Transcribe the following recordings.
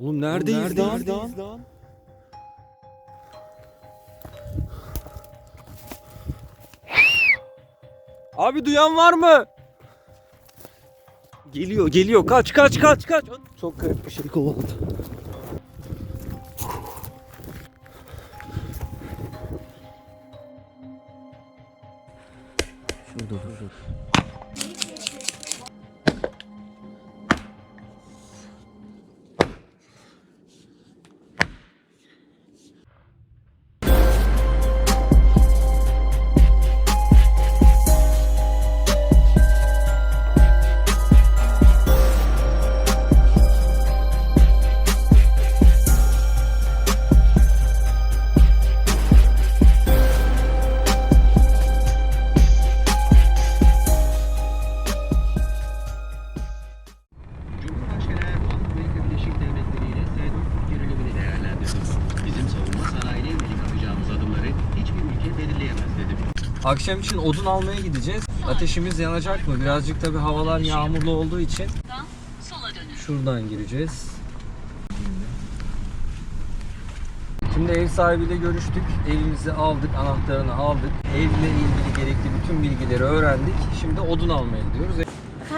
Oğlum neredeyiz, lan? Abi duyan var mı? Geliyor geliyor kaç kaç kaç kaç. Çok garip bir şey kovaladı. Şurada dur. Akşam için odun almaya gideceğiz. Ateşimiz yanacak mı? Birazcık tabi havalar yağmurlu olduğu için şuradan gireceğiz. Şimdi ev sahibiyle görüştük. Evimizi aldık, anahtarını aldık. Evle ilgili gerekli bütün bilgileri öğrendik. Şimdi odun almaya gidiyoruz.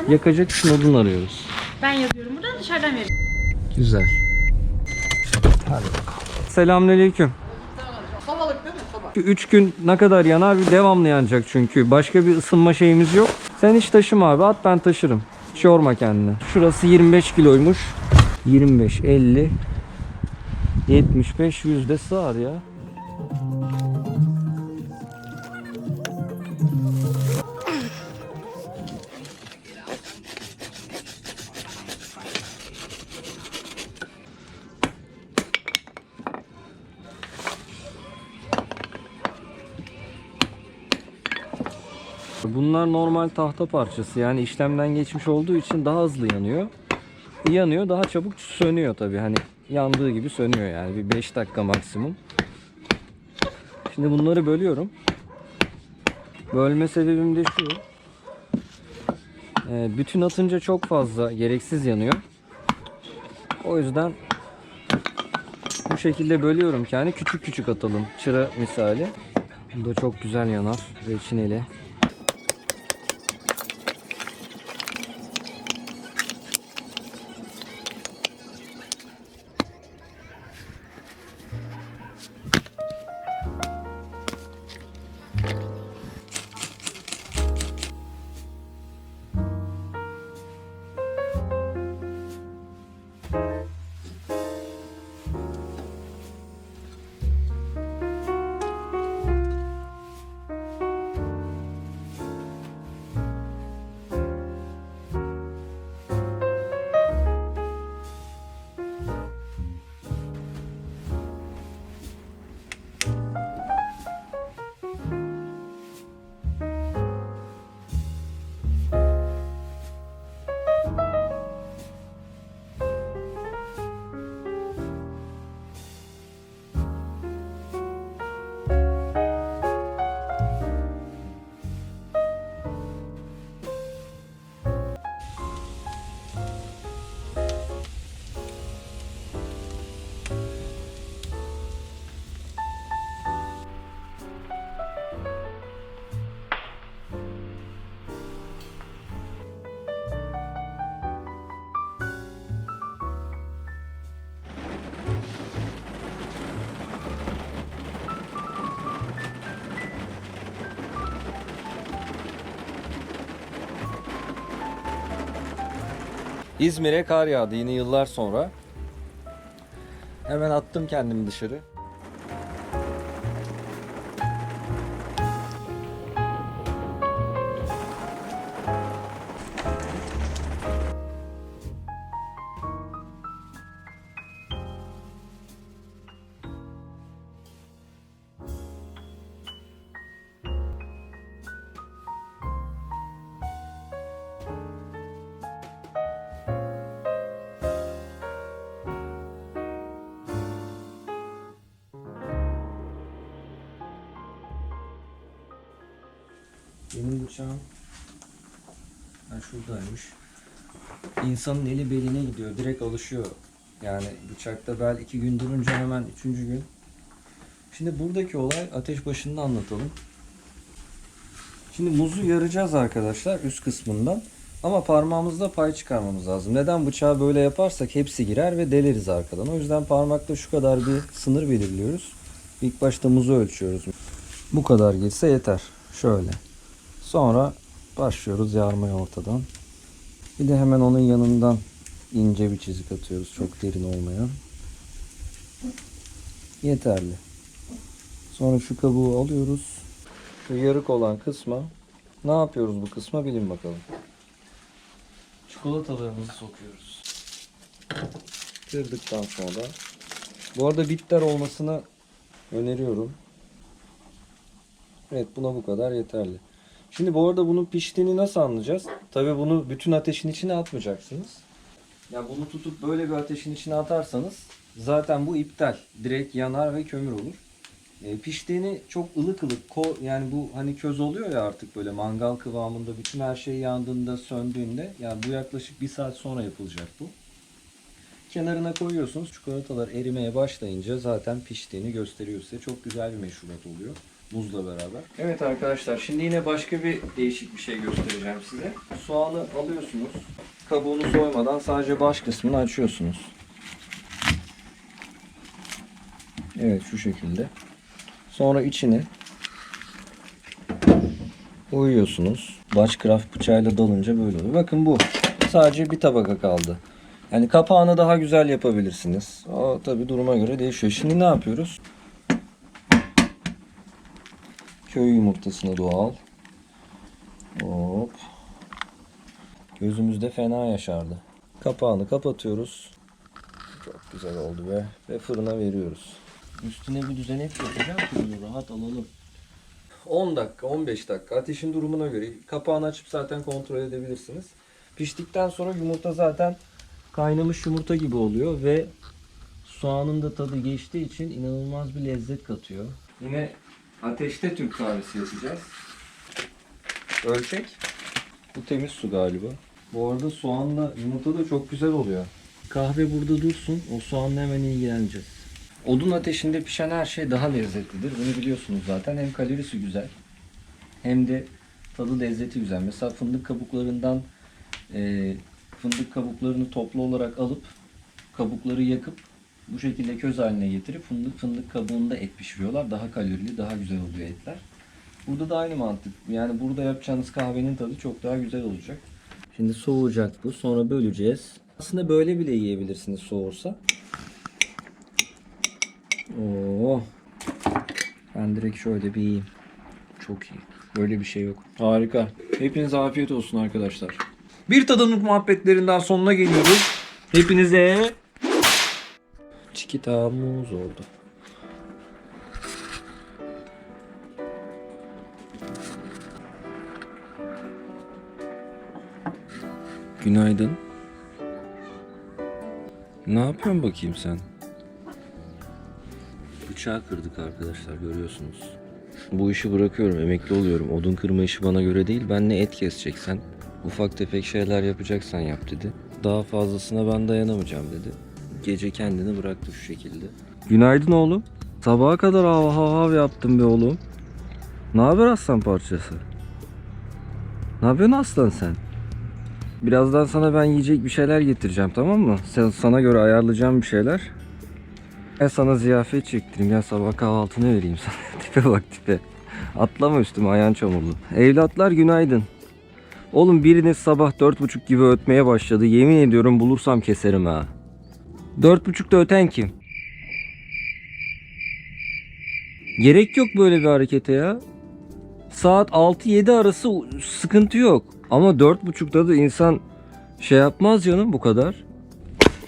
Yakacak için odun arıyoruz. Ben yazıyorum buradan dışarıdan veriyorum. Güzel. Hadi bakalım. Selamünaleyküm. Şu Üç gün ne kadar yanar bir devamlı yanacak çünkü. Başka bir ısınma şeyimiz yok. Sen hiç taşıma abi at ben taşırım. Hiç yorma kendini. Şurası 25 kiloymuş. 25, 50, 75, 100 de sığar ya. Bunlar normal tahta parçası yani işlemden geçmiş olduğu için daha hızlı yanıyor. Yanıyor daha çabuk sönüyor tabi hani yandığı gibi sönüyor yani bir 5 dakika maksimum. Şimdi bunları bölüyorum. Bölme sebebim de şu. Ee, bütün atınca çok fazla gereksiz yanıyor. O yüzden bu şekilde bölüyorum ki hani küçük küçük atalım çıra misali. Bu da çok güzel yanar reçineli. İzmir'e kar yağdı yine yıllar sonra. Hemen attım kendimi dışarı. Benim bıçağım ha şuradaymış. İnsanın eli beline gidiyor. Direkt alışıyor Yani bıçakta bel iki gün durunca hemen üçüncü gün. Şimdi buradaki olay ateş başında anlatalım. Şimdi muzu yaracağız arkadaşlar üst kısmından. Ama parmağımızda pay çıkarmamız lazım. Neden bıçağı böyle yaparsak hepsi girer ve deleriz arkadan. O yüzden parmakta şu kadar bir sınır belirliyoruz. İlk başta muzu ölçüyoruz. Bu kadar gitse yeter. Şöyle. Sonra başlıyoruz yarmaya ortadan. Bir de hemen onun yanından ince bir çizik atıyoruz. Çok derin olmayan. Yeterli. Sonra şu kabuğu alıyoruz. Şu yarık olan kısma ne yapıyoruz bu kısma bilin bakalım. Çikolatalarımızı sokuyoruz. Kırdıktan sonra. Bu arada bitter olmasını öneriyorum. Evet buna bu kadar yeterli. Şimdi bu arada bunun piştiğini nasıl anlayacağız? Tabi bunu bütün ateşin içine atmayacaksınız. Ya bunu tutup böyle bir ateşin içine atarsanız zaten bu iptal. Direkt yanar ve kömür olur. E, piştiğini çok ılık ılık ko yani bu hani köz oluyor ya artık böyle mangal kıvamında bütün her şey yandığında söndüğünde yani bu yaklaşık bir saat sonra yapılacak bu. Kenarına koyuyorsunuz. Çikolatalar erimeye başlayınca zaten piştiğini gösteriyor size. Çok güzel bir meşrubat oluyor. Muzla beraber. Evet arkadaşlar şimdi yine başka bir değişik bir şey göstereceğim size. Soğanı alıyorsunuz. Kabuğunu soymadan sadece baş kısmını açıyorsunuz. Evet şu şekilde. Sonra içini uyuyorsunuz. Başcraft bıçağıyla dalınca böyle oluyor. Bakın bu. Sadece bir tabaka kaldı. Yani kapağını daha güzel yapabilirsiniz. O tabi duruma göre değişiyor. Şimdi ne yapıyoruz? Köy yumurtasını doğal. Hop. Gözümüzde fena yaşardı. Kapağını kapatıyoruz. Çok güzel oldu be. Ve fırına veriyoruz. Üstüne bir düzenek yapacağım ki rahat alalım. 10 dakika, 15 dakika ateşin durumuna göre kapağını açıp zaten kontrol edebilirsiniz. Piştikten sonra yumurta zaten kaynamış yumurta gibi oluyor ve soğanın da tadı geçtiği için inanılmaz bir lezzet katıyor. Yine ateşte Türk kahvesi yapacağız. Ölçek. Bu temiz su galiba. Bu arada soğanla yumurta da çok güzel oluyor. Kahve burada dursun. O soğanla hemen ilgileneceğiz. Odun ateşinde pişen her şey daha lezzetlidir. Bunu biliyorsunuz zaten. Hem kalorisi güzel hem de tadı lezzeti güzel. Mesela fındık kabuklarından e, fındık kabuklarını toplu olarak alıp kabukları yakıp bu şekilde köz haline getirip fındık fındık kabuğunda et pişiriyorlar. Daha kalorili, daha güzel oluyor etler. Burada da aynı mantık. Yani burada yapacağınız kahvenin tadı çok daha güzel olacak. Şimdi soğuyacak bu. Sonra böleceğiz. Aslında böyle bile yiyebilirsiniz soğursa. Oo. Ben direkt şöyle bir yiyeyim. Çok iyi. Böyle bir şey yok. Harika. Hepinize afiyet olsun arkadaşlar. Bir tadımlık muhabbetlerinden sonuna geliyoruz. Hepinize çikita muz oldu. Günaydın. Ne yapıyorsun bakayım sen? Bıçağı kırdık arkadaşlar görüyorsunuz. Bu işi bırakıyorum emekli oluyorum. Odun kırma işi bana göre değil. Ben ne et keseceksen ufak tefek şeyler yapacaksan yap dedi. Daha fazlasına ben dayanamayacağım dedi. Gece kendini bıraktı şu şekilde. Günaydın oğlum. Sabaha kadar hav hav hav yaptım be oğlum. Ne haber aslan parçası? Ne yapıyorsun aslan sen? Birazdan sana ben yiyecek bir şeyler getireceğim tamam mı? Sen, sana göre ayarlayacağım bir şeyler. Ben sana ziyafet çektireyim ya sabah kahvaltını vereyim sana. tipe bak tipe. Atlama üstüme ayağın çamurlu. Evlatlar günaydın. Oğlum biriniz sabah dört buçuk gibi ötmeye başladı. Yemin ediyorum bulursam keserim ha. Dört buçukta öten kim? Gerek yok böyle bir harekete ya. Saat 6-7 arası sıkıntı yok. Ama dört buçukta da insan şey yapmaz canım bu kadar.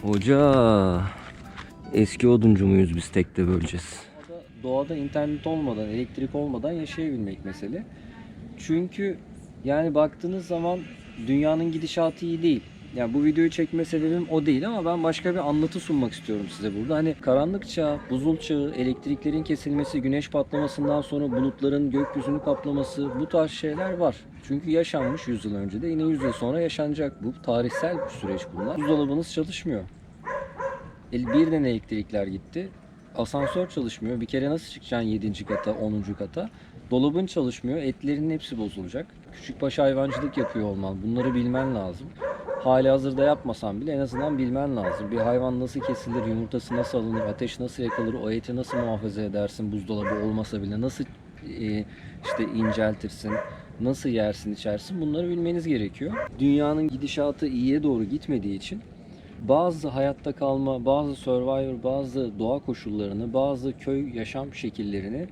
Hoca. Eski oduncu muyuz biz tekte böleceğiz. Doğada internet olmadan, elektrik olmadan yaşayabilmek mesele. Çünkü yani baktığınız zaman dünyanın gidişatı iyi değil. Yani bu videoyu çekme sebebim o değil ama ben başka bir anlatı sunmak istiyorum size burada. Hani karanlık çağ, buzul çağı, elektriklerin kesilmesi, güneş patlamasından sonra bulutların gökyüzünü kaplaması bu tarz şeyler var. Çünkü yaşanmış 100 yıl önce de yine 100 yıl sonra yaşanacak bu. Tarihsel bir süreç bunlar. Buzdolabınız çalışmıyor. El- Birden elektrikler gitti. Asansör çalışmıyor. Bir kere nasıl çıkacaksın 7. kata, 10. kata? Dolabın çalışmıyor. Etlerin hepsi bozulacak. Küçükbaş hayvancılık yapıyor olman. Bunları bilmen lazım. Hali hazırda yapmasan bile en azından bilmen lazım. Bir hayvan nasıl kesilir, yumurtası nasıl alınır, ateş nasıl yakılır, o eti nasıl muhafaza edersin buzdolabı olmasa bile, nasıl e, işte inceltirsin, nasıl yersin, içersin bunları bilmeniz gerekiyor. Dünyanın gidişatı iyiye doğru gitmediği için bazı hayatta kalma, bazı survivor, bazı doğa koşullarını, bazı köy yaşam şekillerini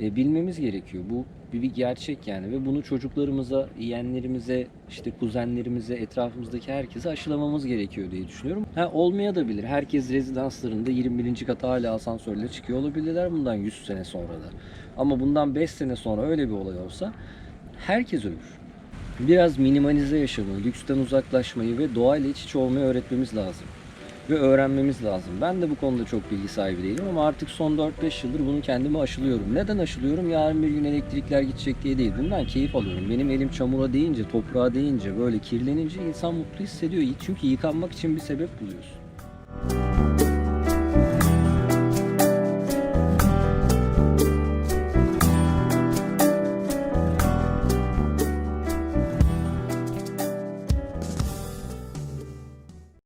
e, bilmemiz gerekiyor. Bu bir, bir gerçek yani ve bunu çocuklarımıza, yeğenlerimize, işte kuzenlerimize, etrafımızdaki herkese aşılamamız gerekiyor diye düşünüyorum. Ha olmaya da bilir. Herkes rezidanslarında 21. kata hala asansörle çıkıyor olabilirler bundan 100 sene sonra da. Ama bundan 5 sene sonra öyle bir olay olsa herkes ölür. Biraz minimalize yaşamayı, lüksten uzaklaşmayı ve doğayla iç içe olmayı öğretmemiz lazım. Ve öğrenmemiz lazım. Ben de bu konuda çok bilgi sahibi değilim ama artık son 4-5 yıldır bunu kendime aşılıyorum. Neden aşılıyorum? Yarın bir gün elektrikler gidecek diye değil. Bundan keyif alıyorum. Benim elim çamura değince, toprağa değince, böyle kirlenince insan mutlu hissediyor. Çünkü yıkanmak için bir sebep buluyorsun.